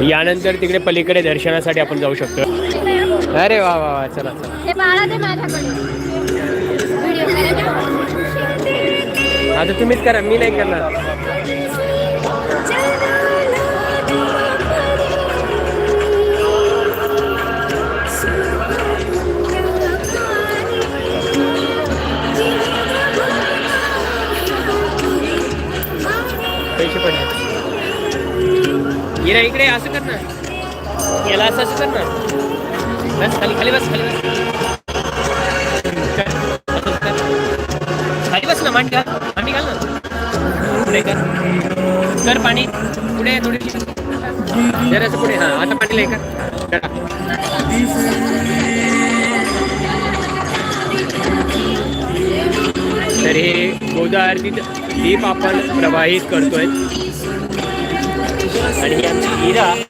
यानंतर तिकडे पलीकडे दर्शनासाठी आपण जाऊ शकतो. अरे वा वा वा चला चला. हे आता तुम्हीच करा मी नाही करणार. पैसे पडले इरा इकडे असं कर ना. याला असं असं कर ना. बस खाली खाली बस खाली बस. खाली बस ना मांडी घाल मांडी घाल ना. पुढे कर. कर पाणी. पुढे थोडी. जरासं पुढे. हा आता पाणी लय कर. तर हे गोदा आरतीत दीप आपण प्रवाहित करतोय. 아니 그냥 이라